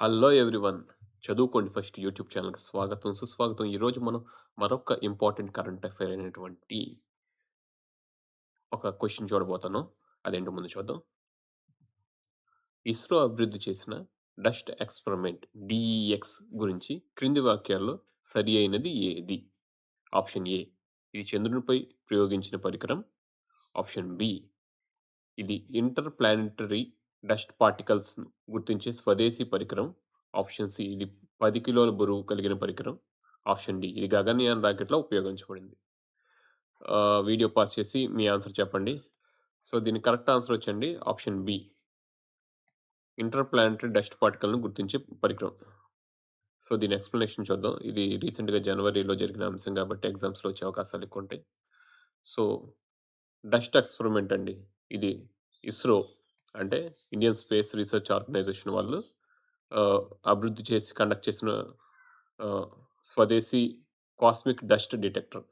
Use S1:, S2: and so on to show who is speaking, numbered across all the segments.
S1: Hello everyone. చదువుకోండి first YouTube ఛానల్‌కి స్వాగతం, సుస్వాగతం. ఈరోజు మనం మరొక ఇంపార్టెంట్ కరెంట్ అఫైర్ అయినటువంటి ఒక క్వశ్చన్ చూడబోతాను అదేంటో ముందు చూద్దాం. ఇస్రో అభివృద్ధి చేసిన డస్ట్ ఎక్స్పెరిమెంట్ డిఈఎక్స్ గురించి క్రింది వాక్యాల్లో సరి అయినది ఏది? ఆప్షన్ ఏ ఇది చంద్రునిపై ప్రయోగించిన పరికరం. ఆప్షన్ బి ఇది ఇంటర్ ప్లానెటరీ డస్ట్ పార్టికల్స్‌ను గుర్తించే స్వదేశీ పరికరం. ఆప్షన్ సి ఇది 10 కిలోల బరువు కలిగిన పరికరం. ఆప్షన్ డి ఇది గగన్‌యాన్ రాకెట్‌లో ఉపయోగించబడింది. ఆహ్, వీడియో పాజ్ చేసి మీ ఆన్సర్ చెప్పండి. సో, దీని కరెక్ట్ ఆన్సర్ వచ్చండి ఆప్షన్ బి. ఇంటర్ డస్ట్ పార్టికల్‌ను గుర్తించే పరికరం. సో, దీని ఎక్స్‌ప్లనేషన్ చూద్దాం. ఇది రీసెంట్‌గా జనవరిలో జరిగిన అంశం కాబట్టి ఎగ్జామ్స్‌లో వచ్చే అవకాశాలు ఎక్కువుంటాయి. సో, డస్ట్ ఎక్స్పెరిమెంట్ అండి. ఇది ఇస్రో అంటే ఇండియన్ స్పేస్ రీసెర్చ్ ఆర్గనైజేషన్ వాళ్ళు అభివృద్ధి చేసి కండక్ట్ చేసిన స్వదేశీ కాస్మిక్ డస్ట్ డిటెక్టర్.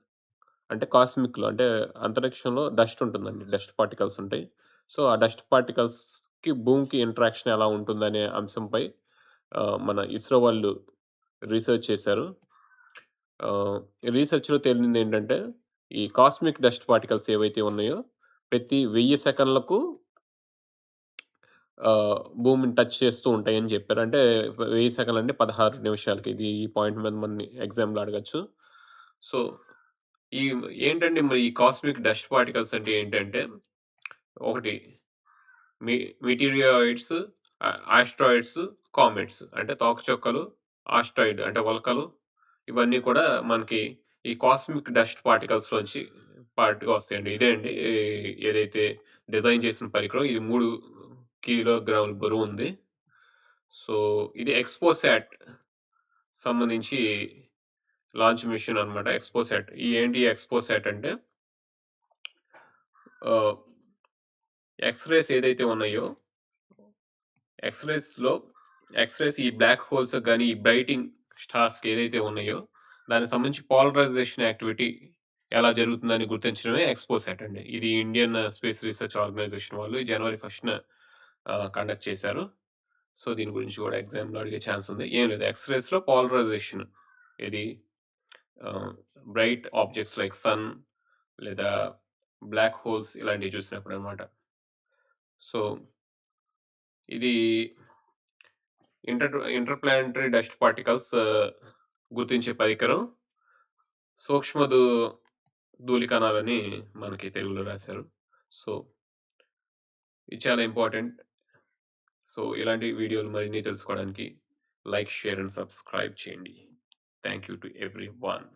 S1: అంటే కాస్మిక్‌లో అంటే అంతరిక్షంలో డస్ట్ ఉంటుందండి. డస్ట్ పార్టికల్స్ ఉంటాయి. సో, ఆ డస్ట్ పార్టికల్స్‌కి భూమికి ఇంటరాక్షన్ ఎలా ఉంటుందనే అంశంపై మన ఇస్రో వాళ్ళు రీసెర్చ్ చేశారు. రీసెర్చ్లో తేలింది ఏంటంటే ఈ కాస్మిక్ డస్ట్ పార్టికల్స్ ఏవైతే ఉన్నాయో ప్రతి వెయ్యి సెకన్లకు ఆహ్, భూమిని టచ్ చేస్తూ ఉంటాయని చెప్పారు. అంటే 1000 సెకన్లంటే 16 నిమిషాలకి. ఇది ఈ పాయింట్ మీద మనని ఎగ్జామ్‌లో అడగొచ్చు. సో, ఈ ఏంటండి మరి ఈ కాస్మిక్ డస్ట్ పార్టికల్స్ అంటే ఏంటంటే ఒకటి మి మీటీరియాయిడ్స్, ఆ ఆస్ట్రాయిడ్స్, కామెట్స్ అంటే తోకచుక్కలు, ఆస్ట్రాయిడ్ అంటే ఉల్కలు ఇవన్నీ కూడా మనకి ఈ కాస్మిక్ డస్ట్ పార్టికల్స్‌లోంచి పార్ట్‌గా వస్తాయండి. ఇదే అండి ఏదైతే డిజైన్ చేసిన పరికరం. ఇది 3 కిలోగ్రాముల బరువుంది. సో, ఇది ఎక్స్‌పోసాట్ సంబంధించి లాంచ్ మిషన్ అన్నమాట. ఎక్స్‌పోసాట్. ఈ ఏంటి ఎక్స్‌పోసాట్ అంటే ఎక్స్‌రేస్ ఏదైతే ఉన్నాయో ఎక్స్‌రేస్‌లో ఎక్స్‌రేస్ ఈ బ్లాక్ హోల్స్ కానీ ఈ బ్రైటింగ్ స్టార్స్‌కి ఏదైతే ఉన్నాయో దానికి సంబంధించి పాలరైజేషన్ యాక్టివిటీ ఎలా జరుగుతుందని గుర్తించడమే ఎక్స్‌పోసాట్ అండి. ఇది ఇండియన్ స్పేస్ రీసెర్చ్ ఆర్గనైజేషన్ వాళ్ళు జనవరి ఫస్ట్న కండక్ట్ చేశారు. సో, దీని గురించి కూడా ఎగ్జామ్‌లో అడిగే ఛాన్స్ ఉంది. ఏం లేదు ఎక్స్‌రేస్‌లో పాలరైజేషన్ ఇది బ్రైట్ ఆబ్జెక్ట్స్ లైక్ సన్ లేదా బ్లాక్ హోల్స్ ఇలాంటివి చూసినప్పుడు అనమాట సో, ఇది ఇంటర్ ఇంటర్ప్లానటరీ డస్ట్ పార్టికల్స్ గుర్తించే పరికరం. సూక్ష్మదు ధూళికణాలని మనకి తెలుగులో రాశారు. సో, ఇది చాలా ఇంపార్టెంట్. సో, ఇలాంటి వీడియోలు మరిన్ని తెలుసుకోవడానికి లైక్, షేర్ అండ్ సబ్స్క్రైబ్ చేయండి. Thank you to everyone.